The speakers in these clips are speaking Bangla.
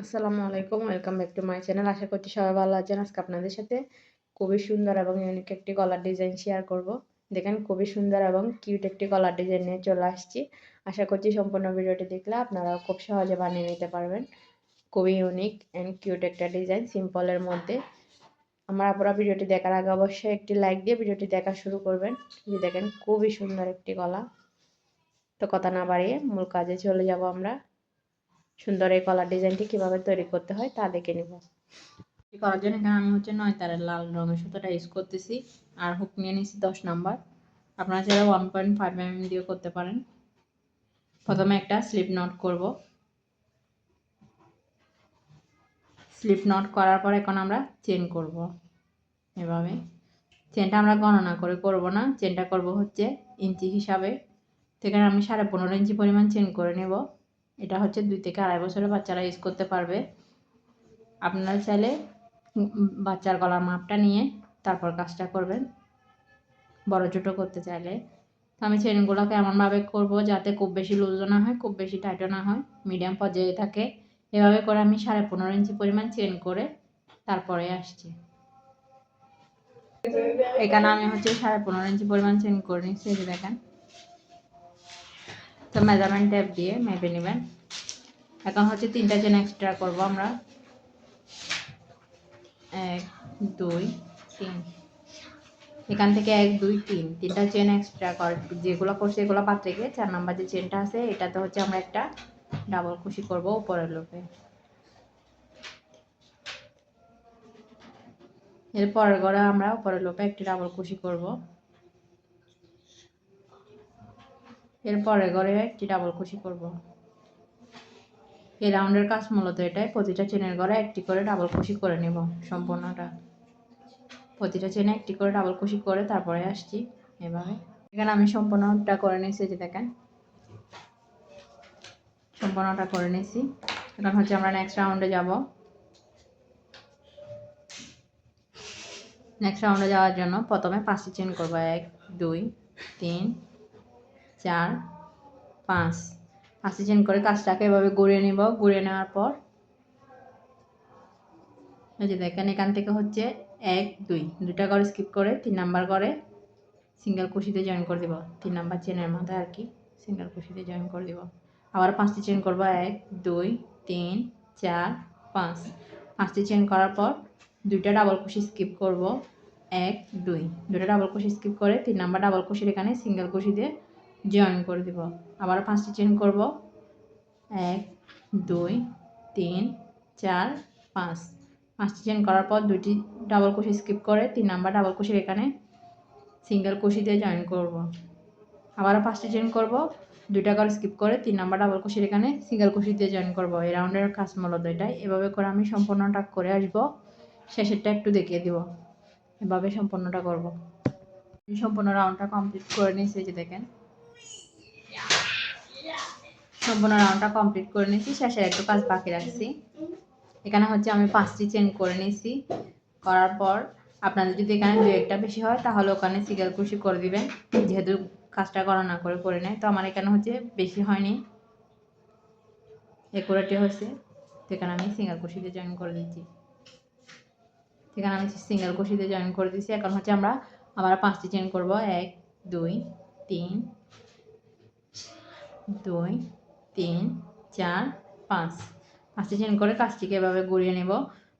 আসসালামু আলাইকুম, welcome back to my channel. আশা করছি সবাই ভালো আছেন। আজকে আপনাদের সাথে খুবই সুন্দর এবং ইউনিক একটি গলার ডিজাইন শেয়ার করব। দেখেন, খুবই সুন্দর এবং কিউট একটি গলার ডিজাইন নিয়ে চলে আসছি। আশা করছি সম্পূর্ণ ভিডিওটি দেখলে আপনারা খুব সহজে বানিয়ে নিতে পারবেন। খুবই ইউনিক অ্যান্ড কিউট একটা ডিজাইন সিম্পলের মধ্যে। আমার আপনারা ভিডিওটি দেখার আগে অবশ্যই একটি লাইক দিয়ে ভিডিওটি দেখা শুরু করবেন। দেখেন, খুবই সুন্দর একটি গলা তো কথা না বাড়িয়ে মূল কাজে চলে যাব আমরা। সুন্দর এই কলার ডিজাইনটি কীভাবে তৈরি করতে হয় তা দেখে নিব। করার জন্য এখানে আমি হচ্ছে নয় তারের লাল রঙের সুতোটা ইউজ করতেছি। আর হুক নিয়ে নিচ্ছি দশ নাম্বার। আপনারা চাইলে ওয়ান পয়েন্ট ফাইভ এম দিয়েও করতে পারেন। প্রথমে একটা স্লিপ নট করব। স্লিপ নট করার পর এখন আমরা চেন করব। এভাবে। চেনটা আমরা গণনা করে করব না। চেনটা করব হচ্ছে ইঞ্চি হিসাবে। সেখানে আমি সাড়ে পনেরো ইঞ্চি পরিমাণ চেন করে নেব। এটা হচ্ছে দুই থেকে আড়াই বছরের বাচ্চারা ইউজ করতে পারবে। আপনারা চাইলে বাচ্চার গলার মাপটা নিয়ে তারপর কাজটা করবেন। বড় ছোটো করতে চাইলে। তো আমি চেনগুলোকে এমনভাবে করব যাতে খুব বেশি লুজও না হয়, খুব বেশি টাইটও না হয় মিডিয়াম পর্যায়ে থাকে। এভাবে করে আমি সাড়ে পনেরো ইঞ্চি পরিমাণ চেন করে তারপরে আসছি। এখানে আমি হচ্ছে সাড়ে পনেরো ইঞ্চি পরিমাণ চেন করে নিচ্ছি দেখেন। তো মেজারমেন্ট ট্যাপ দিয়ে মেপে নেবেন। এখন হচ্ছে তিনটা চেন এক্সট্রা করব আমরা। এক, দুই, তিন। এখান থেকে এক, দুই, তিন। তিনটা চেন এক্সট্রা কর যেগুলো করছে এগুলো বাদ থেকে চার নাম্বার যে চেনটা আছে, এটাতে হচ্ছে আমরা একটা ডাবল খুশি করব উপরের লোপে। এরপরের ঘরে আমরা উপরের লোপে একটি ডাবল খুশি করব। এরপরে ঘরে একটি ডাবল কুশি করব। এই রাউন্ডের কাজ মূলত এটাই, প্রতিটা চেনের ঘরে একটি করে ডাবল কুশি করে নেব সম্পূর্ণটা। প্রতিটা চেনে একটি করে ডাবল কুশি করে তারপরে আসছি এভাবে। এখানে আমি সম্পূর্ণটা করে নিয়েছি যে দেখেন। সম্পূর্ণটা করে নিয়েছি। এখন হচ্ছে আমরা নেক্সট রাউন্ডে যাব। নেক্সট রাউন্ডে যাওয়ার জন্য প্রথমে পাঁচটি চেন করব, এক, দুই, তিন চার, পাঁচ। পাঁচটি চেন করে কাজটাকে এভাবে গড়িয়ে নেব। গড়িয়ে নেওয়ার পর এই যে দেখেন, এখান থেকে হচ্ছে এক, দুই। দুটা করে স্কিপ করে, তিন নাম্বার করে সিঙ্গেল কুশিতে জয়েন করে দিব। তিন নাম্বার চেনের মাথায় আর কি সিঙ্গেল কুশিতে জয়েন করে দিব। আবার পাঁচটি চেন করব। এক, দুই, তিন, চার, পাঁচ। পাঁচটি চেন করার পর দুইটা ডাবল কুশি স্কিপ করব। এক, দুই। দুটা ডাবল কুশি স্কিপ করে তিন নাম্বার ডাবল কুশির এখানে সিঙ্গেল কুশি দিয়ে জয়েন করে দিব। আবার পাঁচটি চেন করব। এক, দুই, তিন, চার, পাঁচ। পাঁচটি চেন করার পর দুইটি ডাবল কুশি স্কিপ করে তিন নাম্বার ডাবল কুশির এখানে সিঙ্গেল কুশি দিয়ে জয়েন করব। আবারও পাঁচটি চেন করব। দুইটা করে স্কিপ করে তিন নাম্বার ডাবল কুশির এখানে সিঙ্গেল কুশি দিয়ে জয়েন করব। এই রাউন্ডের কাজ মূলত এটাই। এভাবে করে আমি সম্পূর্ণটা করে আসব। শেষেরটা একটু দেখিয়ে দিব। এভাবে সম্পূর্ণটা করব। সম্পূর্ণ রাউন্ডটা কমপ্লিট করে নিয়েছি যে দেখেন। সম্পূর্ণ রাউন্ডটা কমপ্লিট করে নিয়েছি শেষের একটু কাজ বাকি রাখছি। এখানে হচ্ছে আমি পাঁচটি চেন করে নিয়েছি। করার পর আপনাদের যদি এখানে দু একটা বেশি হয়, তাহলে ওখানে সিগার কুশি করে দিবেন। যেহেতু কাজটা করা না করে করে নেয় তো আমার এখানে হচ্ছে বেশি হয়নি। একুরেটি হয়েছে। সেখানে আমি সিঙ্গার কুশিতে জয়েন করে দিচ্ছি সেখানে আমি সিঙ্গেল কুশিতে জয়েন করে দিচ্ছি এখন হচ্ছে আমরা আবার পাঁচটি চেন করব। এক, দুই, তিন, দুই তিন, চার, পাঁচ। পাঁচটা চেন করে কাজটিকে এভাবে গুড়িয়ে নেব।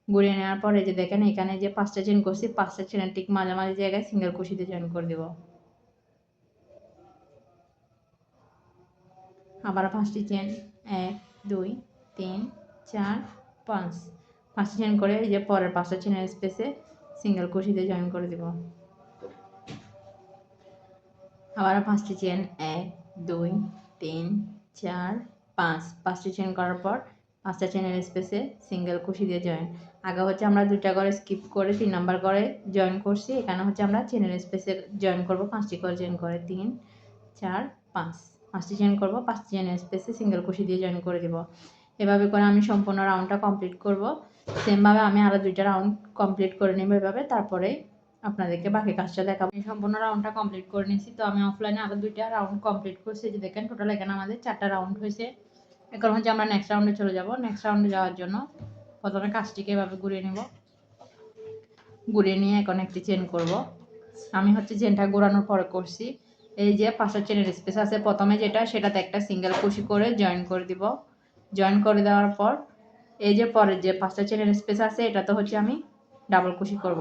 গুড়িয়ে নেওয়ার পরে যে দেখেন, এখানে যে পাঁচটা চেন করছি, পাঁচটা চেনের ঠিক মাঝামাঝি জায়গায় সিঙ্গেল কুশিতে জয়েন করে দেব। আবার পাঁচটি চেন এক, দুই, তিন, চার, পাঁচ। পাঁচটা চেন করে এই যে পরের পাঁচটা চেনের স্পেসে সিঙ্গেল কুশিতে জয়েন করে দেব। আবার পাঁচটি চেন এক, দুই, তিন চার, পাঁচ, পাঁচটি চেন করার পর পাঁচটা চেনের স্পেসে সিঙ্গেল কুশি দিয়ে জয়েন আগে হচ্ছে আমরা দুইটা করে স্কিপ করে তিন নাম্বার করে জয়েন করছি, এখানে হচ্ছে আমরা চেনের স্পেসে জয়েন করব, পাঁচটি করে জয়েন করে তিন, চার, পাঁচ। পাঁচটি চেন করব, পাঁচটি চেনের স্পেসে সিঙ্গেল কুশি দিয়ে জয়েন করে দেব। এভাবে করে আমি সম্পূর্ণ রাউন্ডটা কমপ্লিট করব। সেমভাবে আমি আরও দুইটা রাউন্ড কমপ্লিট করে নেব এভাবে, তারপরে আপনাদেরকে বাকি কাজটা দেখাবো। আমি সম্পূর্ণ রাউন্ডটা কমপ্লিট করে নিয়েছি। তো আমি অফলাইনে আরও দুইটা রাউন্ড কমপ্লিট করছি। যে দেখেন টোটাল এখানে আমাদের চারটা রাউন্ড হয়েছে। এখন হচ্ছে আমরা নেক্সট রাউন্ডে চলে যাব। নেক্সট রাউন্ডে যাওয়ার জন্য প্রথমে কাজটিকে এভাবে ঘুরিয়ে নেব। ঘুরিয়ে নিয়ে এখন একটি চেন করব। আমি হচ্ছে চেনটা ঘোরানোর পরে করছি। এই যে পাঁচটা চেনের স্পেস আছে। প্রথমে যেটা, সেটাতে একটা সিঙ্গেল কুশি করে জয়েন করে দিব। জয়েন করে দেওয়ার পর, এই যে পরের যে পাঁচটা চেনের স্পেস আছে, এটাতে হচ্ছে আমি ডাবল কুশি করব।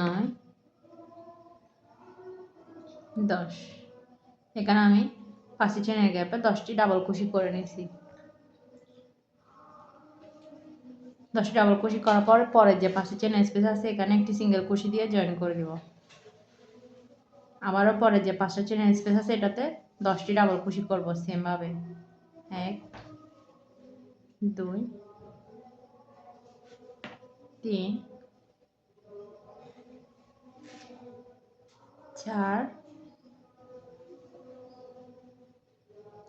নয়। দশ। এখানে আমি পাঁচটি চেনের গ্যাপে দশটি ডাবল কুশি করে নিয়েছি। দশটি ডাবল কুশি করার পর পরের যে পাঁচটি চেনের স্পেস আছে, এখানে একটি সিঙ্গেল কুশি দিয়ে জয়েন করে দিব আবারও পরে যে পাঁচটা চেনের স্পেস আছে, এটাতে দশটি ডাবল কুশি করব সেমভাবে এক, দুই, তিন চার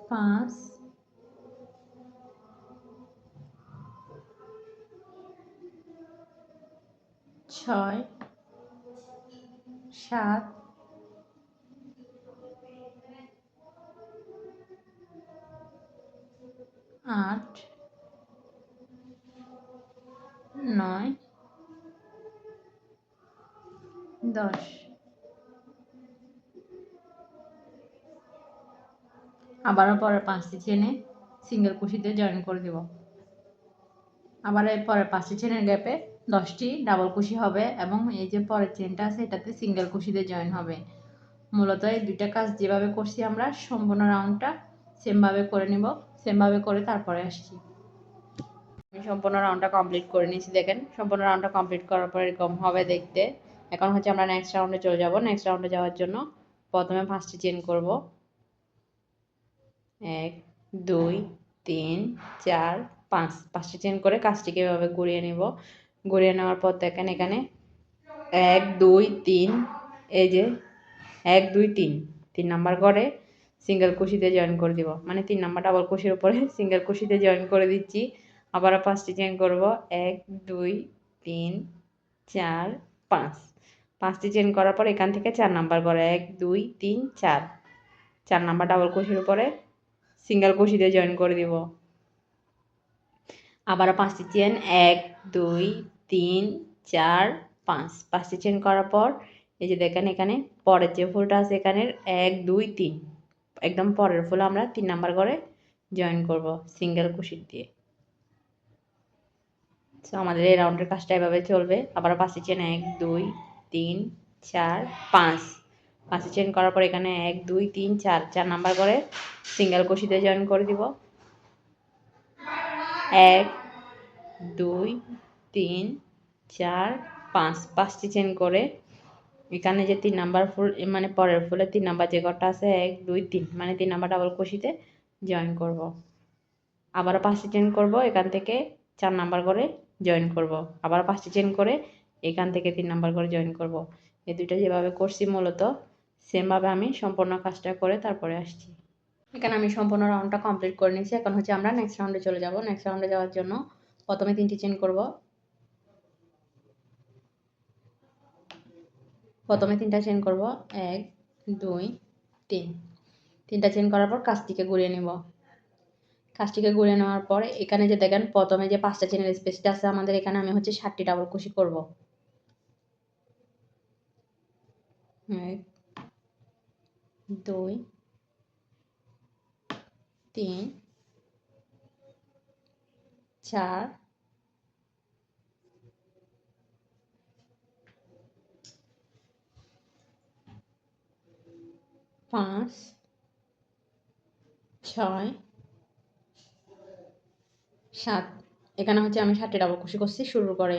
পাঁচ ছয় সাত আট নয় দশ। আবারও পরের পাঁচটি চেনে সিঙ্গেল কুশিতে জয়েন করে দেব। আবার পরের পাঁচটি চেনের গ্যাপে দশটি ডাবল কুশি হবে এবং এই যে পরের চেনটা আছে, এটাতে সিঙ্গেল কুশিতে জয়েন হবে। মূলত এই দুইটা কাজ যেভাবে করছি আমরা, সম্পূর্ণ রাউন্ডটা সেমভাবে করে নেব সেমভাবে করে তারপরে আসছি। আমি সম্পূর্ণ রাউন্ডটা কমপ্লিট করে নিয়েছি, দেখেন। সম্পূর্ণ রাউন্ডটা কমপ্লিট করার পর এরকম হবে দেখতে। এখন হচ্ছে আমরা নেক্সট রাউন্ডে চলে যাব। নেক্সট রাউন্ডে যাওয়ার জন্য প্রথমে পাঁচটি চেন করব। এক, দুই, তিন, চার, পাঁচ। পাঁচটি চেন করে কাজটিকে এভাবে ঘুরিয়ে নেব। ঘুরিয়ে নেওয়ার পর দেখেন এখানে এক, দুই, তিন, এই যে এক, দুই, তিন। তিন নাম্বার করে সিঙ্গেল কুশিতে জয়েন করে দিব। মানে তিন নাম্বার ডাবল কুশির উপরে সিঙ্গেল কুশিতে জয়েন করে দিচ্ছি। আবারও পাঁচটি চেন করব। এক, দুই, তিন, চার, পাঁচ। পাঁচটি চেন করার পর এখান থেকে চার নাম্বার করে এক, দুই, তিন, চার। চার নাম্বার ডাবল কুশির উপরে সিঙ্গেল কুশিতে জয়েন করে দিব। আবারও পাঁচটি চেন এক, দুই, তিন, চার, পাঁচ। পাঁচটি চেন করার পর, এই যে দেখেন এখানে পরের যে ফুলটা আছে এখানে, এক, দুই, তিন। একদম পরের ফুল আমরা তিন নাম্বার করে জয়েন করব সিঙ্গেল কুশির দিয়ে। তো আমাদের এই রাউন্ডের কাজটা এভাবে চলবে। আবার পাঁচটি চেন এক, দুই, তিন, চার, পাঁচ। পাঁচটি চেন করার পর এখানে এক, দুই, তিন, চার চার নাম্বার করে সিঙ্গেল কুশিতে জয়েন করে দিব এক, দুই, তিন, চার, পাঁচ, পাঁচটি চেন করে এখানে যে তিন নাম্বার ফুল মানে পরের ফুলে তিন নাম্বার যে ঘরটা আছে, এক, দুই, তিন মানে তিন নাম্বার ডাবল কুশিতে জয়েন করব। আবারও পাঁচটি চেন করব, এখান থেকে চার নাম্বার করে জয়েন করব। আবার পাঁচটি চেন করে এখান থেকে তিন নাম্বার করে জয়েন করব। এই দুইটা যেভাবে করছি মূলত সেমভাবে আমি সম্পূর্ণ কাজটা করে তারপরে আসছি। এখানে আমি সম্পূর্ণ রাউন্ডটা কমপ্লিট করে নিয়েছি। এখন হচ্ছে আমরা নেক্সট রাউন্ডে চলে যাব। নেক্সট রাউন্ডে যাওয়ার জন্য প্রথমে তিনটি চেন করব। প্রথমে তিনটা চেন করব। এক, দুই, তিন। তিনটা চেন করার পর কাজটিকে ঘুরিয়ে নেব। কাজটিকে ঘুরিয়ে নেওয়ার পর এখানে যে দেখেন, প্রথমে যে পাঁচটা চেনের স্পেসটা আছে আমাদের এখানে আমি হচ্ছে ষাটটি ডাবল কুশি করব। এক দুই, তিন, চার, পাঁচ, ছয়, সাত। এখানে হচ্ছে আমি ষাটটি ডাবল কুশি করছি, শুরু করে।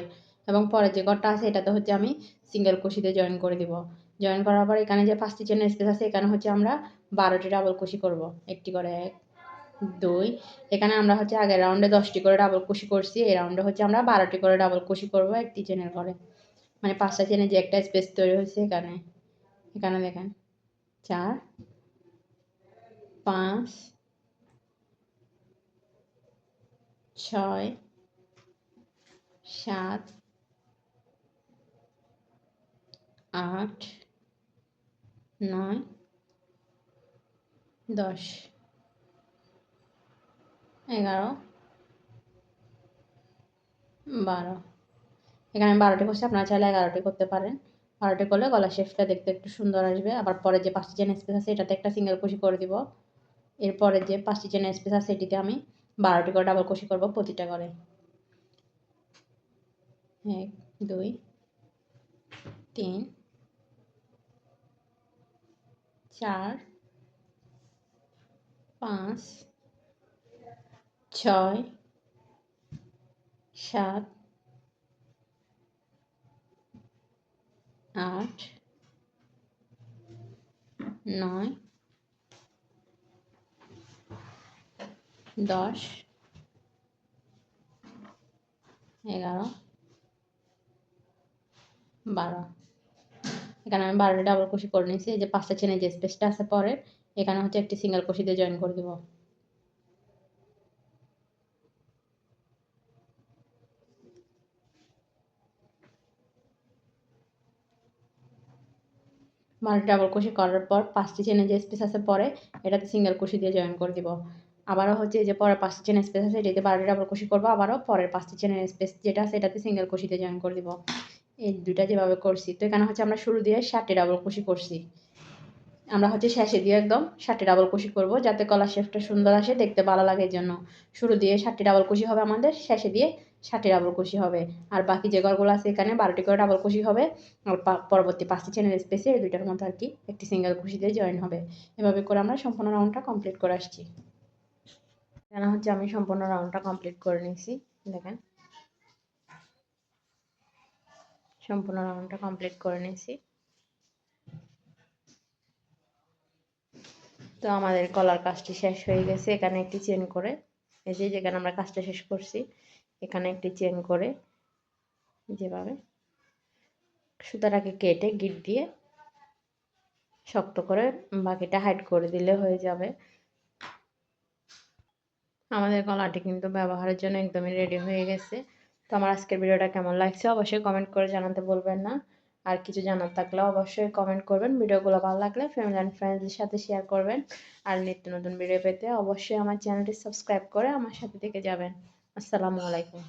এবং পরে যে ঘরটা আছে, এটাতে হচ্ছে আমি সিঙ্গেল কুশিতে জয়েন করে দিব। জয়েন করার পর এখানে যে পাঁচটি চেনের স্পেস আছে, এখানে হচ্ছে আমরা বারোটি ডাবল কুশি করব। একটি করে এক, দুই, এখানে আমরা হচ্ছে আগের রাউন্ডে দশটি করে ডাবল কুশি করছি, এই রাউন্ডে হচ্ছে আমরা বারোটি করে ডাবল কুশি করব একটি চেনের করে মানে পাঁচটা চেনে যে একটা স্পেস তৈরি হয়েছে এখানে। এখানে দেখেন, চার, পাঁচ, ছয়, সাত, আট নয়, দশ, এগারো, বারো। এখানে আমি বারোটি করছি, আপনারা চাইলে এগারোটি করতে পারেন। বারোটি করলে গলা শেপটা দেখতে একটু সুন্দর আসবে। আবার পরে যে পাঁচটি চেন স্পেস আছে, এটাতে একটা সিঙ্গেল কুশি করে দিব। এরপরে যে পাঁচটি চেন স্পেস আছে এটিতে আমি বারোটি করে ডাবল কুশি করব প্রতিটা করে। এক, দুই, তিন চার পাঁচ ছয় সাত আট নয় দশ এগারো বারো। এখানে আমি বারোটা ডাবল কুশি করে নিয়েছি। যে পাঁচটা চেনে যে স্পেসটা আছে পরে এখানে হচ্ছে একটি সিঙ্গেল কুশিতে জয়েন করে দেবো। বারোটি ডাবল কুশি করার পর পাঁচটি চেনে যে স্পেস আছে পরে, এটাতে সিঙ্গেল কুশি দিয়ে জয়েন করে দিব। আবারও হচ্ছে যে পরে পাঁচটি চেনের স্পেস আছে, এটাতে বারোটি ডাবল কুশি করব, আবারও পরের পাঁচটি চেনের স্পেস যেটা আছে, এটাতে সিঙ্গেল কুশিতে জয়েন করে দিব। এই দুইটা যেভাবে করছি, তো এখানে হচ্ছে আমরা শুরু দিয়ে ষাটটি ডাবল কুশি করছি। আমরা হচ্ছে শেষে দিয়ে একদম ষাটটি ডাবল কুশি করব, যাতে কলার শেপটা সুন্দর আসে, দেখতে ভালো লাগে এই জন্য। শুরু দিয়ে ষাটটি ডাবল কুশি হবে আমাদের, শেষে দিয়ে ষাটটি ডাবল কুশি হবে। আর বাকি যে ঘরগুলো আছে এখানে বারোটি করে ডাবল কুশি হবে, আর পরবর্তী পাঁচটি চ্যানেল স্পেসে এই দুইটার মধ্যে আর কি একটি সিঙ্গেল কুশিতে জয়েন হবে। এভাবে করে আমরা সম্পূর্ণ রাউন্ডটা কমপ্লিট করে আসছি। এখানে হচ্ছে আমি সম্পূর্ণ রাউন্ডটা কমপ্লিট করে নিয়েছি, দেখেন। সম্পূর্ণ রাউন্ডটা কমপ্লিট করে নিয়েছি। তো আমাদের কলার কাজটি শেষ হয়ে গেছে। এখানে একটি চেন করে, এই যে যেখানে আমরা কাজটা শেষ করছি, এখানে একটি চেন করে যেভাবে সুতাটাকে কেটে গিট দিয়ে শক্ত করে বাকিটা হাইড করে দিলে হয়ে যাবে। আমাদের কলাটি কিন্তু ব্যবহারের জন্য একদমই রেডি হয়ে গেছে। তো আমার আজকের ভিডিওটা কেমন লাগছে অবশ্যই কমেন্ট করে জানাতে বলবেন না। আর কিছু জানার থাকলে অবশ্যই কমেন্ট করবেন। ভিডিওগুলো ভালো লাগলে ফ্যামিলি অ্যান্ড ফ্রেন্ডসদের সাথে শেয়ার করবেন। আর নিত্য নতুন ভিডিও পেতে অবশ্যই আমার চ্যানেলটি সাবস্ক্রাইব করে আমার সাথে থেকে যাবেন। আসসালামু আলাইকুম।